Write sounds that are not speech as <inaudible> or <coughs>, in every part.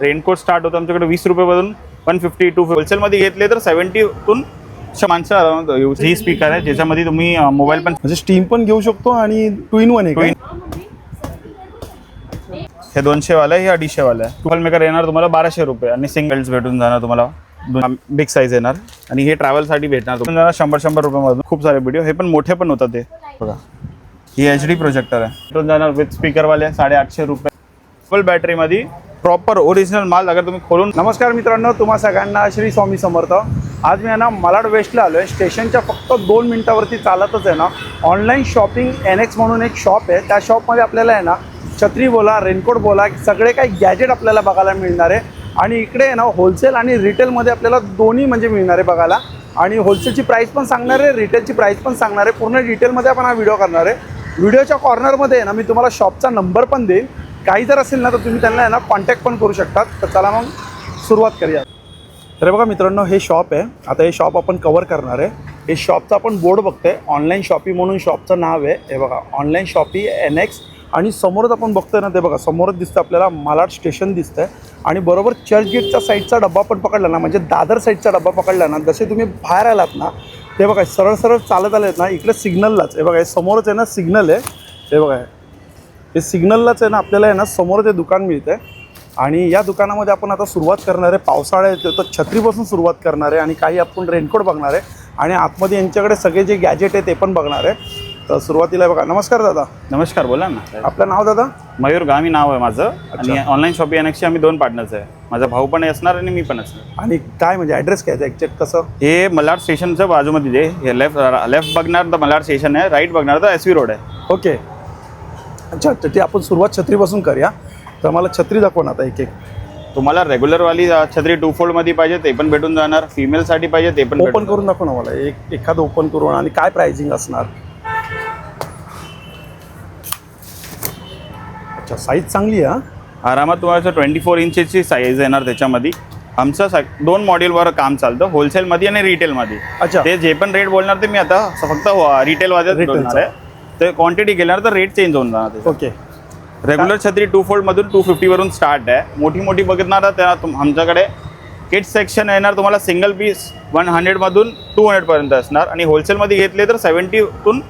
Raincoat start होतं आमच्याकडे वीस रुपयापासून वन फिफ्टी टू होलसेलमध्ये घेतले तर सेवन्टीतून माणसं ही स्पीकर आहे ज्याच्यामध्ये तुम्ही मोबाईल पण म्हणजे स्टीम पण घेऊ शकतो आणि टू इन वन आहे? हे दोनशे वाला आहे हे अडीचशे वाला आहे. ट्वेल मेकर येणार तुम्हाला बाराशे रुपये आणि सिंगल्स भेटून जाणार तुम्हाला. बिग साईज येणार. आणि हे ट्रॅव्हलसाठी भेटणार. तुम्हाला शंभर शंभर रुपयामधून. खूप सारे व्हिडिओ हे पण मोठे पण होतात ते. बघा. ही एच डी प्रोजेक्टर आहे. भेटून जाणार विथ स्पीकरवाले साडेआठशे रुपये. फुल बॅटरीमध्ये प्रॉपर ओरिजिनल माल अगर तुम्ही खोलून नमस्कार मित्रांनो तुम्हा सगळ्यांना श्री स्वामी समर्थ. आज मी आहे ना मलाड वेस्टला आलो आहे स्टेशनच्या फक्त दोन मिनटावरती चालतच आहे ना. ऑनलाईन शॉपिंग एन एक्स म्हणून एक शॉप आहे. त्या शॉपमध्ये आपल्याला आहे ना छत्री बोला रेनकोट बोला सगळे काही गॅजेट आपल्याला बघायला मिळणार आहे. आणि इकडे आहे ना होलसेल आणि रिटेलमध्ये आपल्याला दोन्ही म्हणजे मिळणार आहे बघायला. आणि होलसेलची प्राईस पण सांगणार आहे रिटेलची प्राईस पण सांगणार आहे. पूर्ण डिटेलमध्ये आपण हा व्हिडिओ करणार आहे. व्हिडिओच्या कॉर्नरमध्ये आहे ना मी तुम्हाला शॉपचा नंबर पण देईन. काही जर असेल ना तर तुम्ही त्यांना आहे ना कॉन्टॅक्ट पण करू शकतात. तर चला मग सुरुवात करूया. तर बघा मित्रांनो हे शॉप आहे. आता हे शॉप आपण कवर करणार आहे. हे शॉपचा आपण बोर्ड बघतोय. ऑनलाईन शॉपी म्हणून शॉपचं नाव आहे. हे बघा ऑनलाईन शॉपी एन एक्स आणि समोरच आपण बघतोय ना ते बघा समोरच दिसतं आपल्याला मालाड स्टेशन दिसतंय. आणि बरोबर चर्चगेटच्या साईडचा डब्बा पण पकडला ना म्हणजे दादर साईडचा डब्बा पकडला ना जसे तुम्ही बाहेर आलात ना ते बघा सरळ सरळ चालत आलेत ना इकडे सिग्नललाच हे बघा हे समोरच आहे ना सिग्नल आहे. हे बघा हे सिग्नललाच आहे ना आपल्याला आहे ना समोर ते दुकान मिळतं आणि या दुकानामध्ये आपण आता सुरुवात करणार आहे. पावसाळा येतो तर छत्रीपासून सुरुवात करणार आहे. आणि काही आपण रेनकोट बघणार आहे. आणि आतमध्ये यांच्याकडे सगळे जे गॅजेट आहे ते पण बघणार आहे. तर सुरुवातीला बघा. नमस्कार दादा. नमस्कार बोला ना. आपलं नाव दादा? मयूर गामी नाव आहे माझं. आणि ऑनलाईन शॉपिंग एनएक्सचे आम्ही दोन पार्टनर्स आहे. माझा भाऊ पण असणार आणि मी पण असणार. आणि काय म्हणजे ॲड्रेस काय एक्झॅक्ट कसं? हे मलाड स्टेशनच्या बाजूमध्ये जे हे लेफ्ट लेफ्ट बघणार तर मलाड स्टेशन आहे. राईट बघणार तर एस व्ही रोड आहे. ओके अच्छा तर ते आपण सुरुवात छत्रीपासून करूया. तर मला छत्री दाखवा ना आता एक एक. तुम्हाला रेग्युलरवाली छत्री टू फोल्डमध्ये पाहिजे ते पण भेटून जाणार. फिमेलसाठी पाहिजे ते पण ओपन भेटून करून दाखवा ना मला. एक एखादं ओपन करून आणि काय प्राइसिंग असणार? अच्छा साईज चांगली आहे हा? जाणार. आरामात तुम्हाला ट्वेंटी फोर इंचेसची साईज येणार त्याच्यामध्ये. आमचं सा- दोन मॉड्यूलवर काम चालतं होलसेलमध्ये आणि रिटेलमध्ये अच्छा. ते जे पण रेट बोलणार ते मी आता फक्त रिटेल वाजत Retail बोलणार. आहे. ते क्वांटिटी गेल्यावर तर रेट चेंज होऊन जाणार त्याचा. ओके रेग्युलर छत्री टू फोल्डमधून टू फिफ्टीवरून स्टार्ट आहे. मोठी मोठी बघणार त्या तुम आमच्याकडे किड्स सेक्शन येणार तुम्हाला सिंगल पीस वन हंड्रेडमधून टू हंड्रेडपर्यंत असणार. आणि होलसेलमध्ये घेतले तर सेवन्टीतून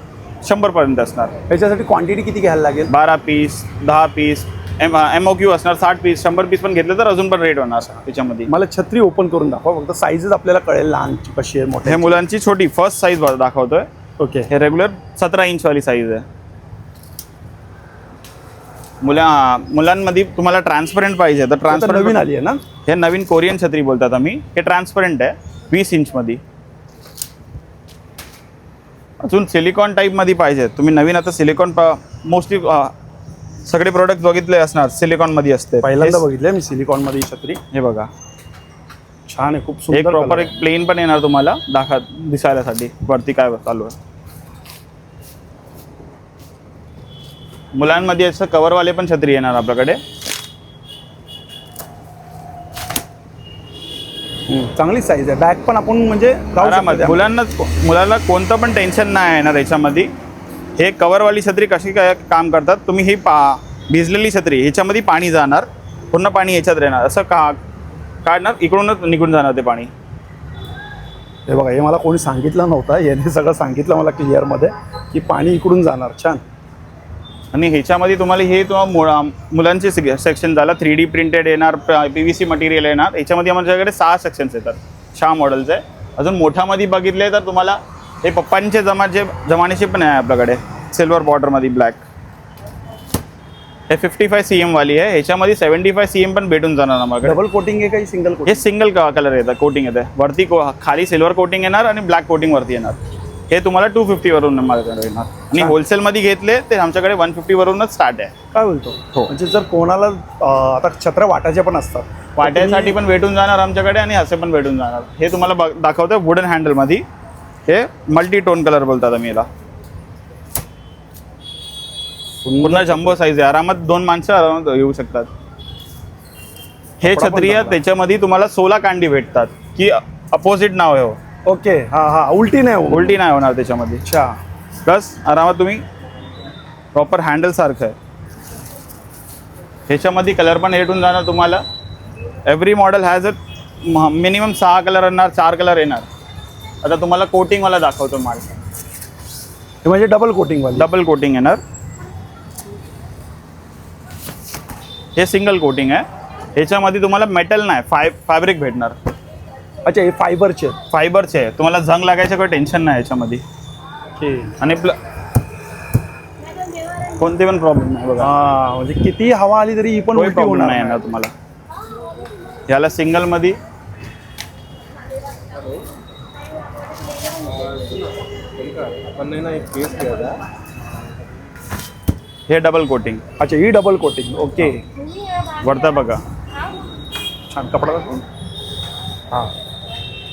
शंभरपर्यंत असणार. याच्यासाठी क्वांटिटी किती घ्यायला लागेल? बारा पीस दहा piece M M O Q असणार साठ पीस शंभर पीस पण घेतले तर अजून पण रेट होणार त्याच्यामध्ये. मला छत्री ओपन करून दाखवा फक्त साईजच आपल्याला कळेल लहान कशी आहे मोठे हे मुलांची छोटी फर्स्ट साईज दाखवतोय. ओके हे रेग्युलर सतरा इंचवाली साईज आहे. मुला मुलांमध्ये तुम्हाला ट्रान्सपरंट पाहिजे. तर ट्रान्सपरंट नवीन आली आहे ना? हे नवीन कोरियन छत्री बोलतात आम्ही. हे ट्रान्सपरंट आहे वीस इंचमध्ये. अजून सिलिकॉन टाईपमध्ये पाहिजे. तुम्ही नवीन आता सिलिकॉन मोस्टली सगळे प्रोडक्ट बघितले असणार सिलिकॉनमध्ये असते. पहिल्यांदा बघितलंय मी सिलिकॉनमध्ये ही छत्री. हे बघा. छान आहे खूप एक सुंदर प्रॉपर color एक प्लेन पण येणार तुम्हाला दाखा दिसायलासाठी. वरती काय चालू आहे. मुलांमध्ये असं कव्हरवाले पण छत्री येणार आपल्याकडे. आहे. हम्म, चांगली साईज आहे. बॅग पण आपण म्हणजे आरामात. मुलांना मुलांना कोणतं पण टेन्शन नाही येणार याच्यामध्ये. हे कव्हरवाली छत्री कशी काय काम करतात तुम्ही ही पा भिजलेली छत्री ह्याच्यामध्ये पाणी जाणार. पूर्ण पाणी याच्यात राहणार. असं का काढणार इकडूनच निघून जाणार ते पाणी. हे बघा हे मला कोणी सांगितलं नव्हतं याने सगळं सांगितलं मला क्लिअरमध्ये की पाणी इकडून जाणार छान. आणि ह्याच्यामध्ये तुम्हाला हे तुम्हाला मुलांचे सेक्शन झाला थ्री डी प्रिंटेड येणार पी व्ही सी मटेरियल येणार. याच्यामध्ये आमच्याकडे सहा सेक्शन्स येतात सहा मॉडेल्स आहे. अजून मोठ्यामध्ये बघितले तर तुम्हाला हे पप्पांचे जमाचे जमान्याचे पण आहे आपल्याकडे सिल्वर बॉर्डरमध्ये ब्लॅक हे फिफ्टी फाय सी एमवाली आहे. ह्याच्यामध्ये सेवन्टी फाय सी एम पण भेटून जाणार आम्हाला डबल कोटिंग आहे काही सिंगल हे सिंगल कलर येतं कोटिंग येतं. वरती को खाली सिल्वर कोटिंग येणार आणि ब्लॅक कोटिंग वरती येणार. हे तुम्हाला टू फिफ्टीवरून माझ्याकडे येणार. आणि. होलसेलमध्ये घेतले ते आमच्याकडे वन फिफ्टीवरूनच स्टार्ट आहे. काय बोलतो? हो. म्हणजे जर कोणाला आता छत्र्या वाटायच्या पण असतात वाट्यासाठी पण भेटून जाणार आमच्याकडे आणि असे पण भेटून जाणार. हे तुम्हाला दाखवतोय वुडन हँडलमध्ये हे मल्टी टोन कलर बोलतात आम्ही याला. पूर्ण जम्बो साईज आहे. आरामात दोन माणसं आरामात येऊ शकतात. हे कपडा पण छत्री आहे चांगला. त्याच्यामध्ये तुम्हाला सोळा कांडी भेटतात. की अपोजिट नाव आहे हो. ओके. हा हा. उलटी नाही होत. उलटी नाही होणार त्याच्यामध्ये. अच्छा. प्लस आरामात तुम्ही प्रॉपर हँडल सारखं आहे. ह्याच्यामध्ये कलर पण भेटून जाणार तुम्हाला. Every model has a minimum सहा कलर येणार चार कलर येणार. आता तुम्हाला कोटिंगवाला दाखवतो माल. हे म्हणजे डबल कोटिंगवाले डबल कोटिंग येणार. हे सिंगल कोटिंग आहे. ह्याच्यामध्ये तुम्हाला मेटल नाही फाय फॅब्रिक भेटणार. अच्छा हे फायबरचे. फायबरचे आहे. तुम्हाला झंग लागायचं काही टेन्शन नाही ह्याच्यामध्ये. आणि प्ल कोणते पण प्रॉब्लेम नाही बघा. हा म्हणजे किती हवा आली तरी ही पण उलटी प्रॉब्लेम होणार नाही नाही. येणार तुम्हाला. याला सिंगलमध्ये हे डबल कोटिंग अच्छा ही डबल कोटिंग ओके. वरता बघा. छान कपडा. हा.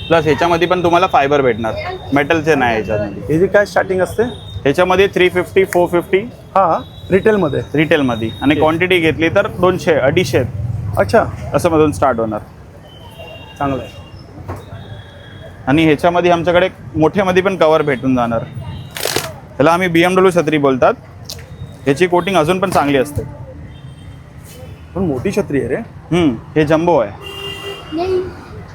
प्लस ह्याच्यामध्ये पण तुम्हाला फायबर भेटणार. मेटलचे नाही ह्याच्यामध्ये. हे जे काय स्टार्टिंग असते? ह्याच्यामध्ये थ्री फिफ्टी फोर फिफ्टी हा रिटेलमध्ये रिटेलमध्ये आणि क्वांटिटी घेतली तर दोनशे अडीचशे. अच्छा. असं मधून स्टार्ट होणार. चांगलं आहे. आणि ह्याच्यामध्ये आमच्याकडे मोठ्यामध्ये पण कवर भेटून जाणार. ह्याला आम्ही बी एम डब्ल्यू छत्री बोलतात. ह्याची कोटिंग अजून पण चांगली असते. पण मोठी छत्री आहे रे. हम्म, हे जम्बो आहे. नहीं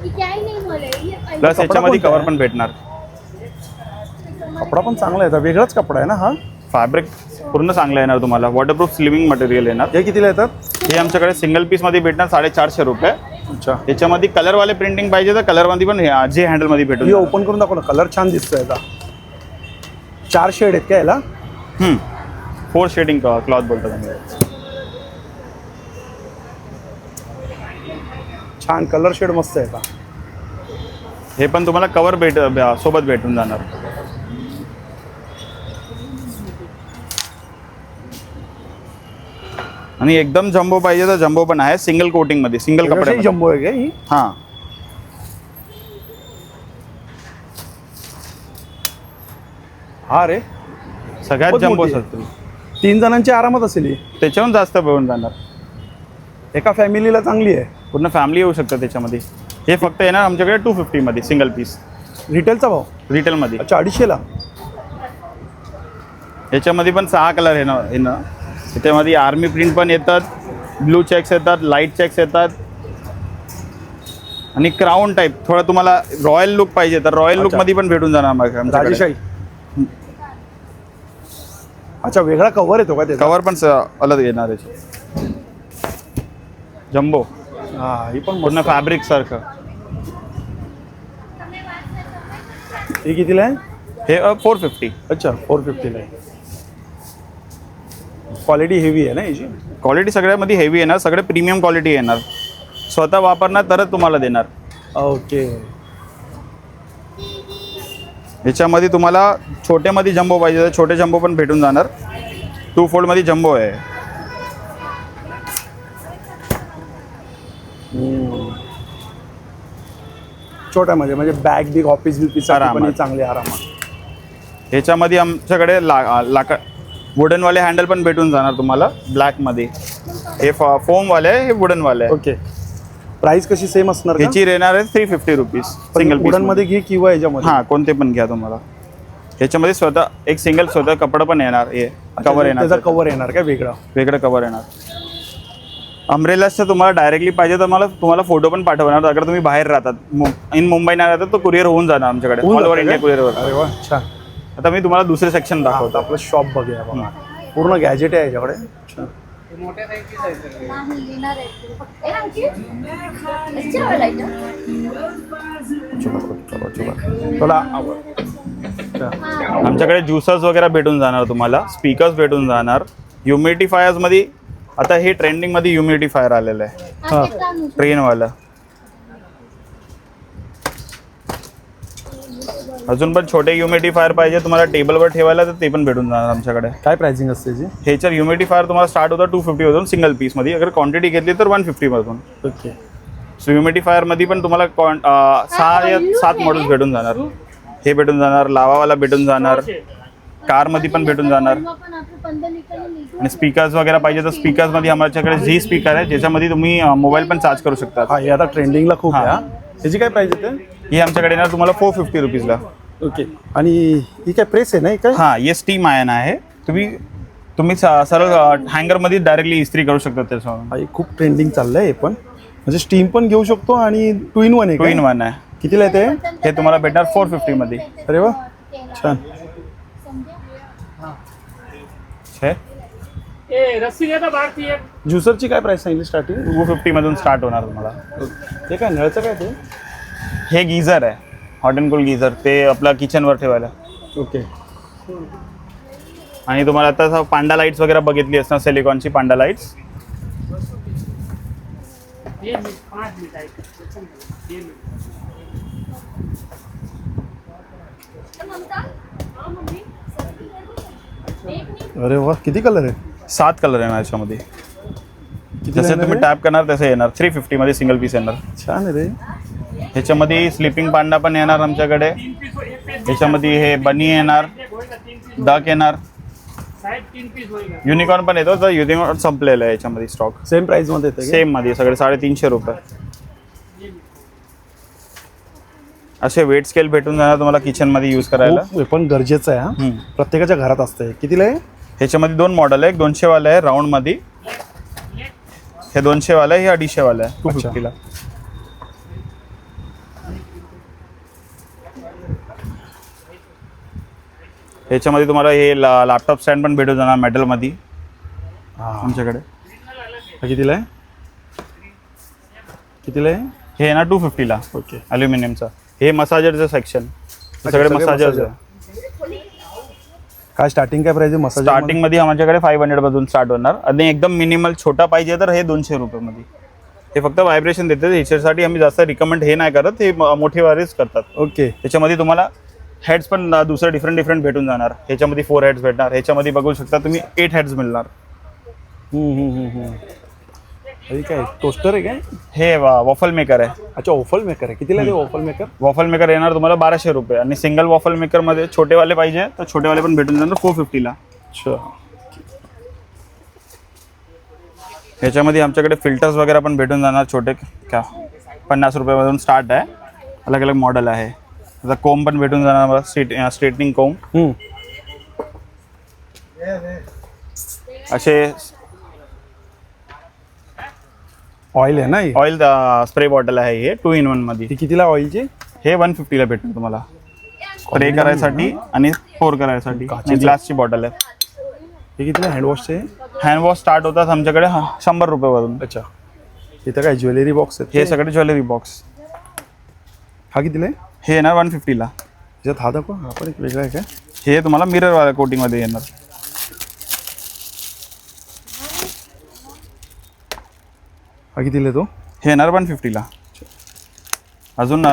ये क्या ही नहीं बोले ये पहले- प्लस ह्याच्यामध्ये कोणता कवर? पण भेटणार. कपडा पण चांगला आहे वेगळाच कपडा आहे ना हा? फॅब्रिक पूर्ण चांगलं येणार तुम्हाला. वॉटरप्रूफ स्लिमिंग मटेरियल येणार. हे कितीला येतात? हे आमच्याकडे सिंगल पीसमध्ये भेटणार साडेचारशे रुपये. अच्छा. ह्याच्यामध्ये कलरवाले प्रिंटिंग पाहिजे तर कलरमध्ये पण हे जे हँडलमध्ये भेटून हे जाणार. ओपन करून दाखव ना कलर छान दिसतोय याचा. चार शेड आहेत का याला? हम्म. फोर शेडिंग क्लॉथ बोलतो तुम्ही छान कलर शेड मस्त आहे याचा हे पण तुम्हाला कवर भेट सोबत भेटून जाणार. आणि एकदम जम्बो पाहिजे तर जम्बो पण आहे सिंगल कोटिंगमध्ये सिंगल कपडे जम्बो आहे का ही? हा. हा रे. सगळ्यात जम्बो. असतील तीन जणांची आरामात असेल ही. त्याच्याहून जास्त मिळून जाणार. एका फॅमिलीला चांगली आहे. पूर्ण फॅमिली येऊ शकतं त्याच्यामध्ये. हे फक्त येणार आमच्याकडे टू फिफ्टीमध्ये सिंगल पीस रिटेलचा भाव? रिटेलमध्ये अच्छा अडीचशेला याच्यामध्ये पण सहा कलर येणार येणार त्याच्यामध्ये आर्मी प्रिंट पण येतात ब्लू चेक्स येतात लाइट चेक्स येतात. आणि क्राऊन टाईप थोडं तुम्हाला रॉयल लुक पाहिजे तर रॉयल. लुकमध्ये पण भेटून जाणार मग आमच्याकडे. राजेशाही. अच्छा वेगळा कव्हर येतो का त्याचा? कवर पण स- अलग येणार याचे जम्बो हा ही पण पूर्ण फॅब्रिक सारखं. ही कितीला आहे? हे फोर फिफ्टी अच्छा फोर फिफ्टीला आहे. क्वालिटी हेवी आहे ना याची? क्वालिटी सगळ्यामध्ये हेवी येणार सगळे प्रीमियम क्वालिटी येणार. स्वतः वापरणार तरच तुम्हाला देणार. ओके ह्याच्यामध्ये तुम्हाला छोट्यामध्ये जम्बो पाहिजे तर छोटे जम्बो पण भेटून जाणार. टू फोल्डमध्ये जम्बो आहे. छोट्या म्हणजे म्हणजे बॅग बिग ऑफिस बिफिस चांगली आरामात. ह्याच्यामध्ये आमच्याकडे ला लाकड वुडनवाले हँडल पण भेटून जाणार तुम्हाला ब्लॅकमध्ये हे फोमवाले हे वुडनवाले ओके प्राइस कशी सेम असणार का? ह्याची येणार आहे थ्री फिफ्टी रुपीज सिंगल पीसमध्ये. घे किंवा याच्यामध्ये हां कोणते पण घ्या तुम्हाला. ह्याच्यामध्ये स्वतः एक सिंगल स्वतः कपडा पण येणार हे कवर त्याचा येणार कव्हर येणार का वेगळा? वेगळं कवर येणार. अम्ब्रेलाचं तुम्हाला डायरेक्टली पाहिजे तर मला तुम्हाला फोटो पण पाठवणार अगर तुम्ही बाहेर राहतात इन मुंबई नाही राहतात तो कुरिअर होऊन जाणार आमच्याकडे. All over India? कुरिअरवर अरे वा छान. आता मी तुम्हाला दुसरे सेक्शन दाखवतो. आपलं शॉप बघूया बघा. पूर्ण गॅजेट आहे याच्याकडे? अच्छा अच्छा. आमच्याकडे ज्युसर्स वगैरे भेटून जाणार तुम्हाला. स्पीकर्स भेटून जाणार. ह्युमिडिफायर्समध्ये आता हे ट्रेंडिंगमध्ये ह्युमिडिफायर आलेलं आहे. हा. ट्रेनवालं अजून पण छोटे ह्युमिडिफायर पाहिजे तुम्हाला टेबलवर ठेवायला तर ते पण भेटून जाणार आमच्याकडे. काय प्राइसिंग असते याची? ह्याच्यात ह्युमिडिफायर तुम्हाला स्टार्ट होतं टू फिफ्टीमधून सिंगल पीसमध्ये अगर क्वांटिटी घेतली तर वन फिफ्टीमधून ओके सो ह्युमिडिफायरमध्ये पण तुम्हाला सहा या सात मॉडेल्स भेटून जाणार. हे भेटून जाणार लावावाला भेटून जाणार. कारमध्ये पण भेटून जाणार. आणि स्पीकर्स वगैरे पाहिजे तर स्पीकर्समध्ये आमच्याकडे झी स्पीकर आहे ज्याच्यामध्ये तुम्ही मोबाईल पण चार्ज करू शकता. हा हे आता ट्रेंडिंगला खूप आहे हा. हा. याची काय प्राइस येते ही आमच्याकडे येणार तुम्हाला फोर फिफ्टी रुपीजला ओके आणि ही काय प्रेस आहे ना ही काय? हां ये स्टीम आयन आहे. तुम्ही तुम्ही स- सरळ हँगरमध्ये डायरेक्टली इस्त्री करू शकता त्याच्यावर हा, हे खूप ट्रेंडिंग चाललंय हे पण. म्हणजे स्टीम पण घेऊ शकतो आणि टू इन वन आहे टू इन का? वन आहे. कितीला येते हे तुम्हाला भेटणार फोर फिफ्टी मध्ये. अरे वा छान. हे एक. ज्युसरची काय प्राइस सांगितली स्टार्टिंग टू फिफ्टी मधून स्टार्ट होणार तुम्हाला. ते काय नळचं काय ते? हे गिझर आहे. हॉट अँड कोल्ड गिझर ते आपलं किचनवर ठेवायला. ओके आणि तुम्हाला आता पांडा लाईट्स वगैरे बघितली असणार सिलिकॉनची पांडा लाईट्स ये मिनिट पाच मिनिट आहे ये मिनिट अरे वा किती कलर आहे? सात कलर येणार याच्यामध्ये जसे येणार तुम्ही? टॅप करणार तसे येणार. थ्री फिफ्टीमध्ये सिंगल पीस येणार. छान आहे रे. ह्याच्यामध्ये स्लिपिंग पांडा पण येणार आमच्याकडे. ह्याच्यामध्ये हे बनी येणार डक येणार. युनिकॉर्न पण येतो तर युनिकॉर्न संपलेलं आहे याच्यामध्ये स्टॉक सेम प्राइसमध्ये येते? सेममध्ये सगळे साडेतीनशे रुपये. असे वेट स्केल भेटून जाणार तुम्हाला किचनमध्ये यूज करायला. पण गरजेचं आहे हा. प्रत्येकाच्या घरात असते कितीला आहे? ह्याच्यामध्ये दोन मॉडेल आहे एक दोनशे वाला आहे राऊंडमध्ये हे दोनशे वाला आहे हे अडीचशे वाला आहे टू. फिफ्टीला. ह्याच्यामध्ये तुम्हाला हे लॅपटॉप स्टँड पण भेटून जाणार मेटलमध्ये आमच्याकडे. हा कितीला आहे? कितीला आहे? हे येणार टू फिफ्टीला. ओके. अल्युमिनियमचं हे मसाजरचं सेक्शन सगळे massager. काय स्टार्टिंग काय प्राइस आहे? मसाज स्टार्टिंगमध्ये आमच्याकडे फाईव्ह हंड्रेड मधून स्टार्ट होणार. आणि एकदम मिनिमल छोटा पाहिजे तर हे दोनशे रुपये मध्ये हे फक्त व्हायब्रेशन देते. ह्याच्यासाठी आम्ही जास्त रिकमेंड हे नाही करत. हे मोठे वारेच करतात. ओके त्याच्यामध्ये तुम्हाला हेड्स पण दुसरे डिफरंट डिफरंट भेटून जाणार. ह्याच्यामध्ये फोर हेड्स भेटणार. ह्याच्यामध्ये बघू शकता तुम्ही एट हेड्स मिळणार हम्म, हम्म, हम्म, हम्म. हे काय टोस्टर आहे काय? हे वॉफल मेकर आहे. अच्छा ओफल मेकर आहे. कितीला आहे ओफल मेकर वॉफल मेकर येणार तुम्हाला बाराशे रुपये. आणि सिंगल वॉफल मेकरमध्ये छोटेवाले पाहिजे तर छोटेवाले पण भेटून जाणार फोर फिफ्टीला अच्छा. ह्याच्यामध्ये आमच्याकडे फिल्टर्स वगैरे पण भेटून जाणार छोटे का पन्नास रुपयापासून स्टार्ट आहे. अलग अलग मॉडेल आहे. आता कोम पण भेटून जाणार स्ट्रेट स्ट्रेटनिंग कोम. असे ऑइल आहे ना ही? ऑइल स्प्रे बॉटल आहे हे टू इन वनमध्ये. कितीला ऑइलची हे वन फिफ्टीला भेटणार तुम्हाला. स्प्रे करायसाठी आणि पोर करायसाठी. ग्लासची बॉटल आहे. हे कितीला हँडवॉशचे हँडवॉश स्टार्ट होतात आमच्याकडे हा, शंभर रुपयावरून. अच्छा. इथं काय ज्वेलरी बॉक्स आहेत हे सगळे ज्वेलरी बॉक्स हा कितीला आहे? हे येणार वन फिफ्टीला त्याच्यात हा दाखवा हा पण एक वेगळा आहे काय? हे तुम्हाला मिरर कोटिंगमध्ये येणार. हा कितीला तो हे येणार वन फिफ्टीला अजून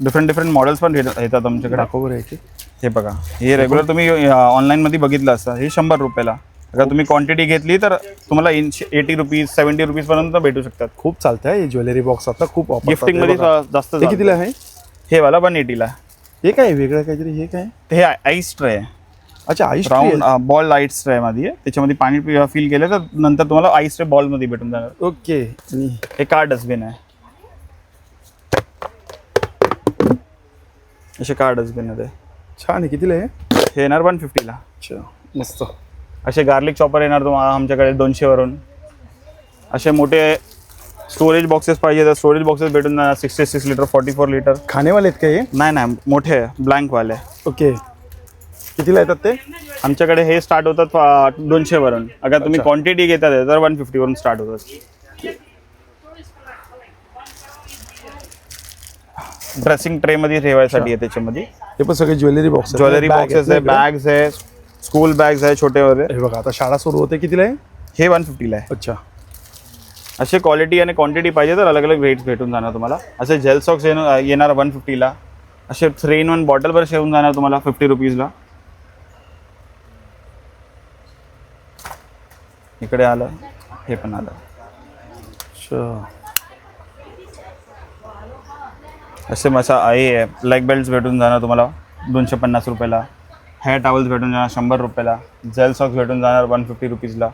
डिफरंट डिफरंट मॉडेल्स पण येत- येतात आमच्याकडे. दाखव बरं याची. हे बघा. हे रेग्युलर तुम्ही ऑनलाईनमध्ये बघितलं असतं. हे शंभर रुपयाला. अगर तुम्ही क्वांटिटी घेतली तर तुम्हाला एटी रुपीज सेवन्टी रुपीजपर्यंत भेटू शकतात. खूप चालतं आहे ज्वेलरी बॉक्स आता खूप. गिफ्टिंगमध्ये. जास्त. कितीला आहे? हे वाला वन एटीला हे काय? वेगळं काहीतरी हे काय हे आईस ट्रे आहे अच्छा ice round ball lights tray मध्ये. त्याच्यामध्ये पाणी फिल केलं तर नंतर तुम्हाला आईस ट्रे बॉलमध्ये भेटून जाणार. ओके हे कार डस्टबिन आहे? असे कार डस्टबिन आहे ते. छान आहे कितीला आहे? हे येणार वन फिफ्टीला अच्छा मस्त. असे गार्लिक चॉपर येणार तुम्हाला आमच्याकडे दोनशेवरून असे मोठे स्टोरेज बॉक्सेस पाहिजे तर स्टोरेज बॉक्सेस भेटून जाणार. Sixty six litre forty four litre खाणेवाले आहेत का हे? नाही नाही मोठे ब्लँकवाले ओके. कितीला येतात ते? आमच्याकडे हे स्टार्ट होतात फा- दोनशेवरून. अगर तुम्ही. क्वांटिटी घेतात तर वन फिफ्टीवरून स्टार्ट होतात. ड्रेसिंग ट्रेमध्ये ठेवायसाठी आहे त्याच्यामध्ये. हे पण सगळे ज्वेलरी बॉक्स ज्वेलरी बॉक्सेस आहे बॅग्स आहे स्कूल बॅग्स आहे छोटे वगैरे हे बघा आता शाळा सुरू होते कितीला आहे? हे वन फिफ्टीला आहे. अच्छा. असे क्वालिटी आणि क्वांटिटी पाहिजे तर अलग अलग रेट्स भेटून जाणार तुम्हाला. असे जेल सॉक्स येणार वन फिफ्टीला असे थ्री इन वन बॉटल वर येऊन जाणार तुम्हाला फिफ्टी रुपीजला इकडे आलं हे पण आलं. अच्छा. असे मसा हे लेग बेल्ट भेटून जाणार तुम्हाला दोनशे पन्नास रुपयाला. हेअर टॉवल्स भेटून जाणार शंभर रुपयाला. जेल सॉक्स भेटून जाणार वन फिफ्टी रुपीजला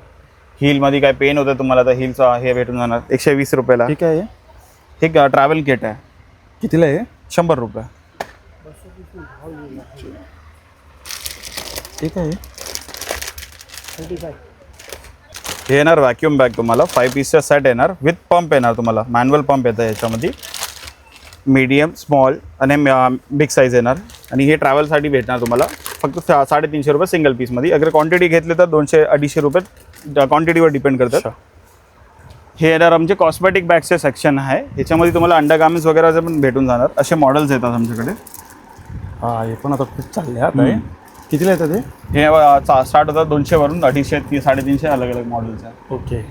हीलमध्ये काय पेन होतं तुम्हाला तर हीलचा हे भेटून जाणार एकशे वीस रुपयाला. काय आहे. हे ट्रॅव्हल किट आहे. कितीला आहे? शंभर रुपये. हे काय आहे. हे येणार व्हॅक्यूम बॅग तुम्हाला. फाय पीसचा सेट येणार. विथ पंप येणार तुम्हाला. मॅन्युअल पंप येतं याच्यामध्ये. मीडियम स्मॉल आणि बिग साईज येणार. आणि हे ट्रॅव्हलसाठी भेटणार तुम्हाला. फक्त सा- साडेतीनशे रुपये सिंगल पीसमध्ये अगर क्वांटिटी घेतली तर दोनशे अडीचशे रुपये क्वांटिटीवर डिपेंड करतात. हे येणार आमचे कॉस्मेटिक बॅगचे सेक्शन आहे. ह्याच्यामध्ये तुम्हाला अंडर गार्मेंट्स वगैरे पण भेटून जाणार. असे मॉडेल्स येतात आमच्याकडे. हा हे पण आता खूप चालले आता कितीला येतं ते हे स्टार्ट होतात दोनशेवरून अडीचशे ती साडेतीनशे अलग अलग मॉडेल्स आहेत ओके.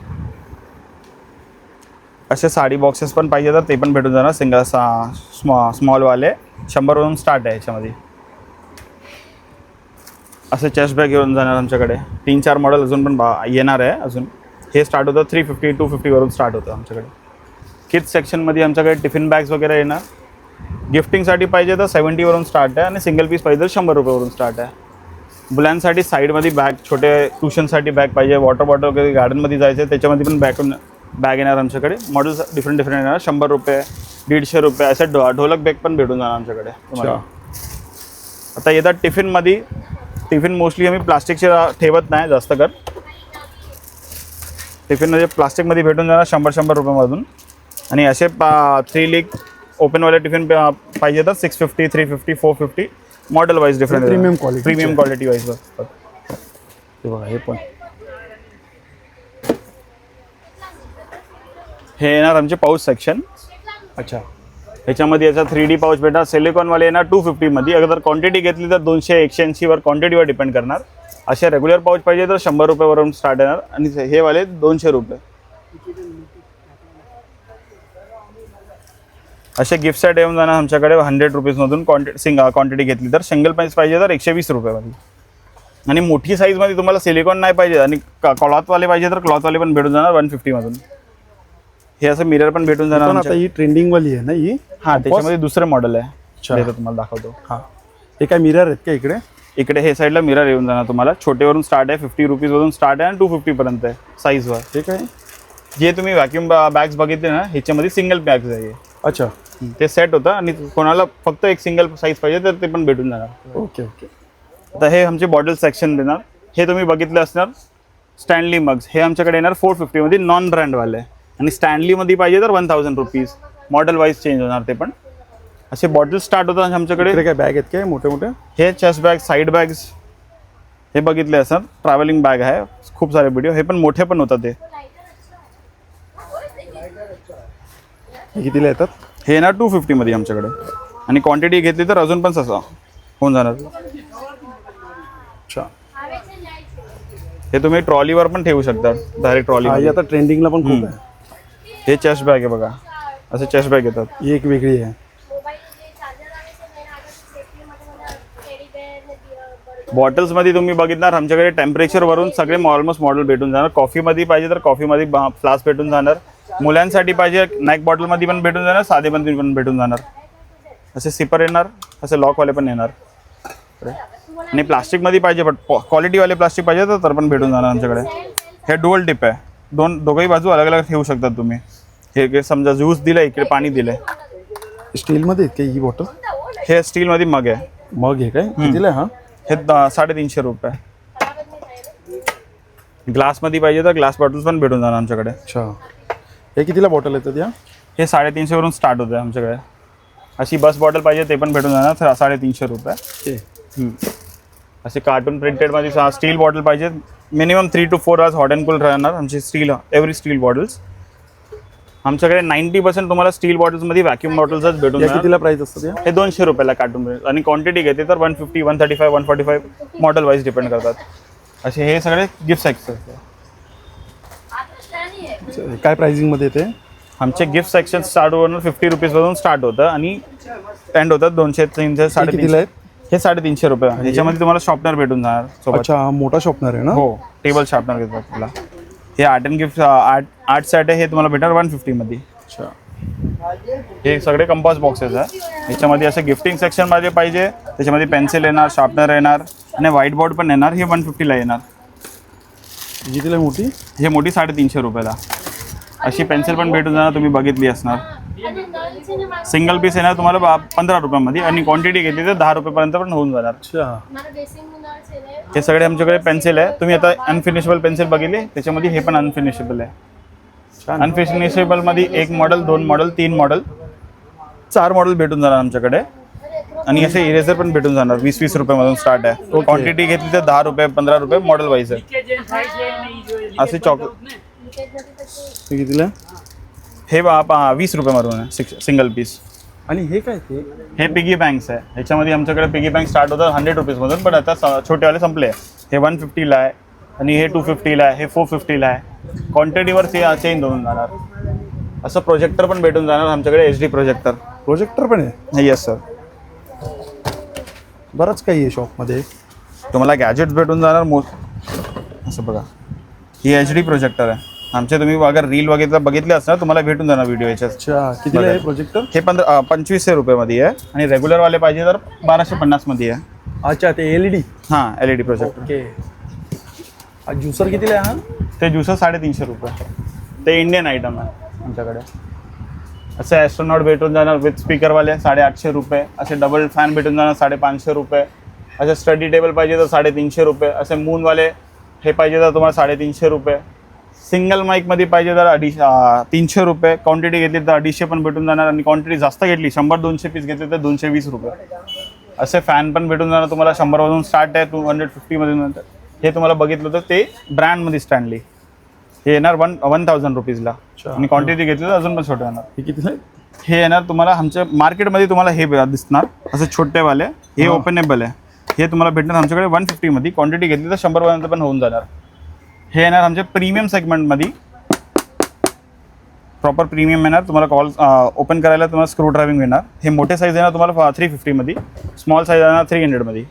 असे साडी बॉक्सेस पण पाहिजे तर ते पण भेटून जाणार सिंगल स्मॉ स्मॉलवाले शंभरवरून स्टार्ट आहे याच्यामध्ये. असे चेस्ट बॅग घेऊन जाणार आमच्याकडे. तीन चार मॉडेल अजून पण बा येणार आहे अजून. हे स्टार्ट होतं थ्री फिफ्टी टू फिफ्टीवरून स्टार्ट होतं आमच्याकडे. किड्स सेक्शनमध्ये आमच्याकडे टिफिन बॅग्स वगैरे येणार. गिफ्टिंगसाठी पाहिजे तर सेवन्टीवरून स्टार्ट आहे आणि सिंगल पीस पाहिजे तर शंभर रुपयावरून स्टार्ट आहे. मुलांसाठी साईडमध्ये बॅग छोटे ट्युशनसाठी बॅग पाहिजे वॉटर बॉटल वगैरे गार्डनमध्ये जायचं आहे त्याच्यामध्ये पण बॅग बॅग येणार आमच्याकडे. मॉडेल्स डिफरंट डिफरंट येणार. शंभर रुपये दीडशे रुपये असे ढो ढोलक बॅग पण भेटून जाणार आमच्याकडे. तुम्हाला. आता येतात टिफिनमध्ये. टिफिन मोस्टली आम्ही प्लास्टिकचे ठेवत नाही जास्त कर. टिफिनमध्ये प्लास्टिकमध्ये भेटून जाणार शंभर शंभर रुपयामधून. आणि असे पा थ्री लीग ओपनवाले टिफिन प- पाहिजे तर six fifty three fifty four fifty model wise different quality चे. प्रीमियम क्वालिटी वाईज असतात हे बघा हे पण. हे येणार आमचे पाऊच सेक्शन अच्छा. ह्याच्यामध्ये याचा थ्री डी पाऊच भेटणार. सिलिकॉनवाले येणार टू फिफ्टीमध्ये अगर क्वांटिटी घेतली तर दोनशे एकशे ऐंशीवर क्वांटिटीवर डिपेंड करणार. असे रेग्युलर पाऊच पाहिजे तर शंभर रुपयावरून स्टार्ट येणार. आणि हे वाले दोनशे रुपये. असे गिफ्ट सेट येऊन जाणार आमच्याकडे हंड्रेड रुपीजमधून क्वांटिटी सिंग क्वांटिटी घेतली. तर सिंगल पाईज पाहिजे तर एकशे वीस रुपयामध्ये. आणि मोठी साईजमध्ये तुम्हाला सिलिकॉन नाही पाहिजे. आणि क्लॉथवाले पाहिजे तर क्लॉथवाले पण भेटून जाणार वन फिफ्टीमधून हे असं मिरर पण भेटून जाणार आता ही ट्रेंडिंग वाली आहे ना ही? हा त्याच्यामध्ये दुसरं मॉडेल आहे. तुम्हाला दाखवतो. हा. हे काय मिरर आहेत का इकडे? इकडे हे साईडला मिरर येऊन जाणार तुम्हाला. छोटेवरून स्टार्ट आहे फिफ्टी रुपीजवरून स्टार्ट आहे आणि टू फिफ्टीपर्यंत आहे साईजवर हे काय? जे तुम्ही व्हॅक्यूम बॅग्स बघितले ना ह्याच्यामध्ये सिंगल बॅग्स आहे. अच्छा. ते सेट होतं आणि कोणाला फक्त एक सिंगल साईज पाहिजे तर ते पण भेटून जाणार. ओके ओके आता हे आमचे बॉटल सेक्शन देणार. हे तुम्ही बघितलं असणार स्टँडली मग्स हे आमच्याकडे येणार फोर फिफ्टीमध्ये नॉन ब्रँडवाले आणि स्टँडलीमध्ये पाहिजे तर one thousand rupees model wise change होणार ते पण. असे बॉटल स्टार्ट होतात आमच्याकडे. काय बॅग आहेत काय? मोठे मोठे? हे चेस्ट बॅग साईड बॅग्स हे बघितले असतात ट्रॅव्हलिंग बॅग आहे. खूप सारे व्हिडिओ हे पण मोठे पण होतात ते. हे कितीला येतात? हे येणार टू फिफ्टीमध्ये आमच्याकडे. आणि क्वांटिटी घेतली तर अजून पण ससा होऊन जाणार. अच्छा. हे तुम्ही ट्रॉलीवर पण ठेवू शकता डायरेक्ट हा ही ट्रॉली आता ट्रेंडिंगला पण खूप आहे. हे चेस्ट बॅग आहे बघा. असे चेस्ट बॅग येतात. ही एक वेगळी आहे. बॉटल्समध्ये तुम्ही बघितणार आमच्याकडे टेम्परेचरवरून सगळे ऑलमोस्ट मॉडेल भेटून जाणार. कॉफीमध्ये पाहिजे तर कॉफीमध्ये फ्लास्क भेटून जाणार. मुलांसाठी पाहिजे नॅक बॉटलमध्ये पण भेटून जाणार साधेमध्ये पण भेटून जाणार. असे सिपर येणार असे लॉकवाले पण येणार. आणि प्लास्टिकमध्ये पाहिजे बट क्वालिटीवाले प्लास्टिक पाहिजे तर पण भेटून जाणार आमच्याकडे. हे डुअल टिप आहे. दोन दोघंही बाजू अलग अलग ठेवू शकतात तुम्ही. हे समजा ज्यूस दिलं इकडे पाणी दिलं स्टीलमध्ये आहेत का ही बॉटल हे स्टीलमध्ये मग आहे. मग हे काय? कितीला आहे हा? हे साडेतीनशे रुपये. ग्लासमध्ये पाहिजे तर ग्लास बॉटल्स पण भेटून जाणार आमच्याकडे. अच्छा. हे कितीला बॉटल येतात या? हे साडेतीनशेवरून स्टार्ट होतं आमच्याकडे. अशी बस बॉटल पाहिजे ते पण भेटून जाणार. सा- साडेतीनशे रुपये. असे कार्टून प्रिंटेडमध्ये स्टील बॉटल पाहिजे minimum three two four hours hot and cool राहणार आमची स्टील एव्हरी स्टील बॉटल्स आमच्याकडे नाईन्टी पर्सेंट तुम्हाला स्टील बॉटल्समध्ये व्हॅक्यूम बॉटल्सच भेटून कितीला प्राइस असतात हे दोनशे रुपयाला कार्टून आणि क्वांटिटी घेते तर one fifty one thirty five one forty five model wise depend करतात. असे हे सगळे गिफ्ट स्टॅनी आहे अच्छा, काय प्राइसिंगमध्ये येते आमचे गिफ्ट सेक्शन स्टार्ट होऊन फिफ्टी रुपीजपासून स्टार्ट होतं आणि एंड होतात दोनशे तीनशे साडेतीनशे. आहेत? हे साडेतीनशे रुपये. ह्याच्यामध्ये तुम्हाला शॉर्पनर भेटून जाणार सोबत. अच्छा हा मोठा शॉपनर आहे ना? हो टेबल शार्पनर घेतात तुला हे art and gift art art set आहे हे तुम्हाला भेटणार वन फिफ्टीमध्ये अच्छा. हे सगळे कंपास बॉक्सेस आहे. याच्यामध्ये असं गिफ्टिंग सेक्शनमध्ये पाहिजे त्याच्यामध्ये पेन्सिल येणार शार्पनर येणार आणि व्हाईट बोर्ड पण येणार हे वन फिफ्टीला येणार. कितीला आहे मोठी? हे मोठी साडेतीनशे रुपयाला. अशी पेन्सिल पण भेटून जाणार तुम्ही बघितली असणार. सिंगल पीस येणार तुम्हाला बा- पंधरा रुपयामध्ये आणि क्वांटिटी घेतली तर दहा रुपयेपर्यंत पण होऊन जाणार. हे सगळे आमच्याकडे पेन्सिल आहे. तुम्ही आता अनफिनिशेबल पेन्सिल बघितली त्याच्यामध्ये हे पण अनफिनिशेबल आहे. छान. अनफिनिशेबलमध्ये एक मॉडेल दोन मॉडेल तीन मॉडेल चार मॉडेल भेटून जाणार आमच्याकडे. आणि असे इरेझर पण भेटून जाणार वीस वीस रुपयामधून स्टार्ट आहे. क्वांटिटी घेतली तर दहा रुपये पंधरा रुपये मॉडेल वाईज आहे है असे चॉक लिकेजमध्ये तसे हे कितीला? हे बा- पहा, वीस रुपयामधून आहे सिंगल पीस आणि हे काय ते? हे पिगी बँक्स आहे. ह्याच्यामध्ये आमच्याकडे पिगी बँक स्टार्ट होतात हंड्रेड रुपीजमधून पण आता स- छोटेवाले संपले. हे वन फिफ्टीला आहे आणि हे टू फिफ्टीला आहे हे फोर फिफ्टीला आहे. क्वांटिटीवर चेंज होऊन जाणार. असं प्रोजेक्टर पण भेटून जाणार आमच्याकडे एच डी प्रोजेक्टर प्रोजेक्टर पण आहे? येस सर बरंच काही आहे शॉपमध्ये तुम्हाला गॅजेट्स भेटून जाणार मोस्ट असं बघा. ही एच डी प्रोजेक्टर आहे. आमचे तुम्ही अगर रील वगैरे बघितले असणार तुम्हाला भेटून जाणार व्हिडिओ याच्यात. कितीला आहे प्रोजेक्टर हे पंधरा पंचवीसशे रुपयामध्ये आहे. आणि रेग्युलरवाले पाहिजे तर बाराशे पन्नासमध्ये आहे. अच्छा ते एल ई डी हां L E D projector okay. Juicer कितीला आहे हा? ते ज्युसर साडेतीनशे रुपये. ते इंडियन आयटम आहे आमच्याकडे. असे ॲस्ट्रॉनॉट भेटून जाणार विथ स्पीकरवाले साडेआठशे रुपये. असे डबल फॅन भेटून जाणार साडेपाचशे रुपये. असे स्टडी टेबल पाहिजे तर साडेतीनशे रुपये. असे मूनवाले हे पाहिजे तर तुम्हाला साडेतीनशे रुपये. सिंगल माईकमध्ये पाहिजे तर अडीचशे तीनशे रुपये. क्वांटिटी घेतली तर अडीचशे पण भेटून जाणार आणि क्वांटिटी जास्त घेतली शंभर दोनशे पीस घेतले तर दोनशे वीस रुपये. असे फॅन पण भेटून जाणार तुम्हाला शंभरमधून स्टार्ट आहे टू हंड्रेड फिफ्टीमधून नंतर. हे तुम्हाला बघितलं तर ते ब्रँडमध्ये स्टँडली हे येणार वन वन थाउजंड रुपीजला आणि क्वांटिटी घेतली तर अजून पण छोटे येणार. हे आहे? हे येणार तुम्हाला आमच्या मार्केटमध्ये तुम्हाला हे दिसणार. असे छोटेवाले हे ओपनेबल आहे. हे तुम्हाला भेटणार आमच्याकडे वन फिफ्टीमध्ये क्वांटिटी घेतली तर शंभरपर्यंत पण होऊन जाणार. हे येणार आमच्या प्रीमियम सेगमेंटमध्ये प्रॉपर प्रीमियम येणार. तुम्हाला कॉल ओपन करायला तुम्हाला स्क्रू ड्रायव्हिंग येणार हे मोठे साईज येणार तुम्हाला थ्री फिफ्टीमध्ये स्मॉल साईज येणार थ्री हंड्रेडमध्ये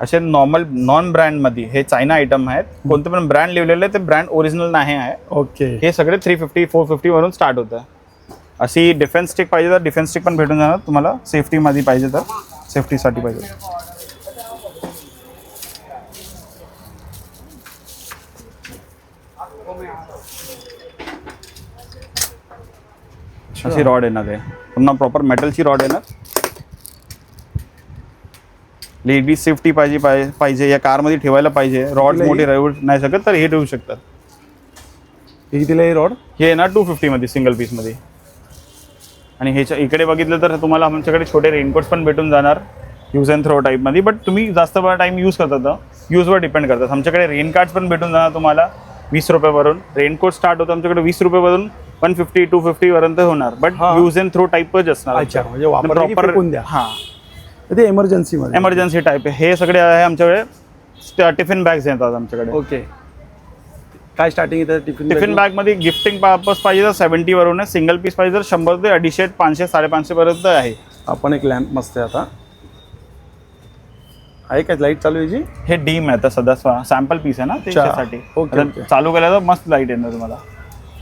असे नॉर्मल नॉन ब्रँडमध्ये हे चायना आयटम आहेत. कोणते पण ब्रँड लिहिलेले ते ब्रँड ओरिजिनल नाही आहे. ओके हे सगळे थ्री फिफ्टी फोर फिफ्टीवरून स्टार्ट होतं. अशी डिफेन्स स्टिक पाहिजे तर डिफेन्स स्टिक पण भेटून जाणार. तुम्हाला सेफ्टीमध्ये पाहिजे तर सेफ्टीसाठी पाहिजे. अशी रॉड येणार आहे. पुन्हा प्रॉपर मेटलची रॉड येणार. लेडीज सेफ्टी पाहिजे पाहिजे पाहिजे. या कारमध्ये ठेवायला पाहिजे. रॉड? मोठी राहू नाही शकत तर हे ठेवू शकतात. हे कितीला आहे रॉड हे येणार टू फिफ्टीमध्ये सिंगल पीसमध्ये आणि ह्याच्या इकडे बघितलं तर तुम्हाला आमच्याकडे छोटे रेनकोट्स पण भेटून जाणार. यूज अँड थ्रो टाईपमध्ये बट तुम्ही जास्त वेळा टाईम यूज करतात यूजवर डिपेंड करतात. आमच्याकडे रेनकार्ड्स पण भेटून जाणार तुम्हाला वीस रुपयावरून. रेनकोट स्टार्ट होतं आमच्याकडे वीस रुपयावरून. वन फिफ्टी टू फिफ्टीपर्यंत होणार. बट हा. यूज अँड थ्रो टाईपच असणार. अच्छा, म्हणजे वापरलं की फेकून द्या. हां. ते एमर्जन्सीमध्ये एमर्जन्सी टाईप आहे. हे सगळे आहे आमच्याकडे. टिफिन बॅग्स येतात आमच्याकडे. ओके. काय स्टार्टिंग टिफिन टिफिन बॅगमध्ये गिफ्टिंग पर्पज पाहिजे तर सेव्हन्टीवरून आहे. सिंगल पीस पाहिजे तर शंभर ते अडीचशे पाचशे साडेपाचशे पर्यंत आहे. आपण एक लॅम्प मस्त आहे आता. आहे काय लाइट चालू आहे जी? हे डीम आहे आता सध्या सॅम्पल पीस आहे ना त्याच्यासाठी. ओके, आता ओके. चालू केलं तर मस्त लाइट येणार तुम्हाला.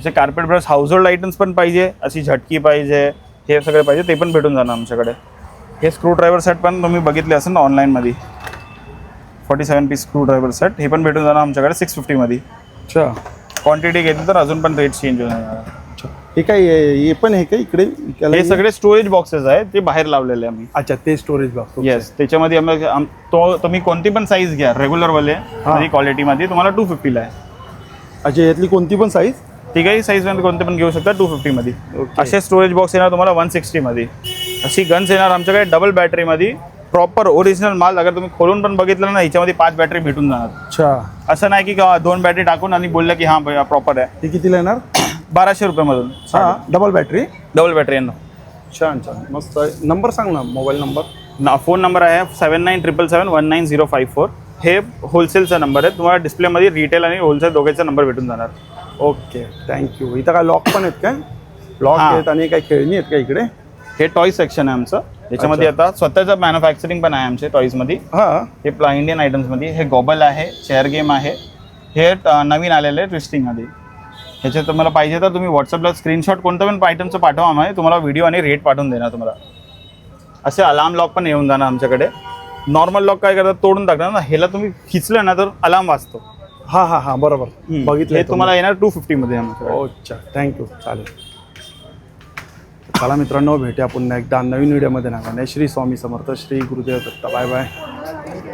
असे carpet brush household items पण पाहिजे अशी झटकी पाहिजे हे सगळे पाहिजे ते पण भेटून जाणार आमच्याकडे. हे स्क्रू ड्रायव्हर सेट पण तुम्ही बघितले असेल ना ऑनलाईनमध्ये forty seven piece screwdriver set हे पण भेटून जाणार आमच्याकडे सिक्स फिफ्टीमध्ये अच्छा. क्वांटिटी घेतली तर अजून पण रेट चेंज होऊन जाणार अच्छा. हे काय? हे पण आहे का इकडे? हे सगळे स्टोरेज बॉक्सेस आहेत ते बाहेर लावलेले आम्ही. अच्छा ते स्टोरेज बॉक्स येस त्याच्यामध्ये आम्ही आम- तो तुम्ही कोणती पण साईज घ्या रेग्युलरवाले आणि क्वालिटीमध्ये तुम्हाला टू फिफ्टीला आहे. अच्छा यातली कोणती पण साईज तिघाही साईजमध्ये कोणते पण घेऊ शकता टू फिफ्टीमध्ये. असे स्टोरेज बॉक्स येणार तुम्हाला वन सिक्स्टीमध्ये अशी गन्स येणार आमच्याकडे डबल बॅटरीमध्ये प्रॉपर ओरिजिनल माल अगर तुम्ही खोलून पण बघितलं ना ह्याच्यामध्ये पाच बॅटरी भेटून जाणार. अच्छा. असं नाही की दोन बॅटरी टाकून आणि बोललं की हां प्रॉपर आहे. हे कितीला येणार? <coughs> बाराशे रुपयामधून. हा डबल बॅटरी डबल बॅटरी येणार. छान छान. मस्त नंबर सांग ना मोबाईल नंबर ना फोन नंबर आहे seven nine triple seven one nine zero five four हे होलसेलचा नंबर आहे. तुम्हाला डिस्प्लेमध्ये रिटेल आणि होलसेल दोघांचा नंबर भेटून जाणार. ओके थँक्यू इथं काय लॉक पण आहेत काय? लॉक हा. आहेत आणि काय खेळणी आहेत का इकडे? हे टॉय सेक्शन आहे आमचं. याच्यामध्ये आता स्वतःचं मॅन्युफॅक्चरिंग पण आहे आमचे टॉईजमध्ये हां. हे प्ला इंडियन आयटम्समध्ये हे गॉबल आहे चेअर गेम आहे. हे ट- नवीन आलेलं आहे ट्विस्टिंगमध्ये ह्याच्यात तुम्हाला पाहिजे तर तुम्ही व्हॉट्सअपला स्क्रीनशॉट कोणतं पण आयटमचं पाठवा आम्हाला. तुम्हाला व्हिडिओ आणि रेट पाठवून देणार तुम्हाला. असे अलार्म लॉक पण येऊन जाणार आमच्याकडे. नॉर्मल लॉक काय करतात? तोडून टाकणार ना. ह्याला तुम्ही खिचलं ना तर अलार्म वाजतो. हां हां हां बरोबर. बघितलं हे तुम्हाला येणार टू फिफ्टीमध्ये आमच्याकडे अच्छा थँक्यू चालेल. चला मित्रांनो भेटूया पुन्हा एकदा नवीन व्हिडिओमध्ये नागाने श्री स्वामी समर्थ श्री गुरुदेव दत्त. Bye bye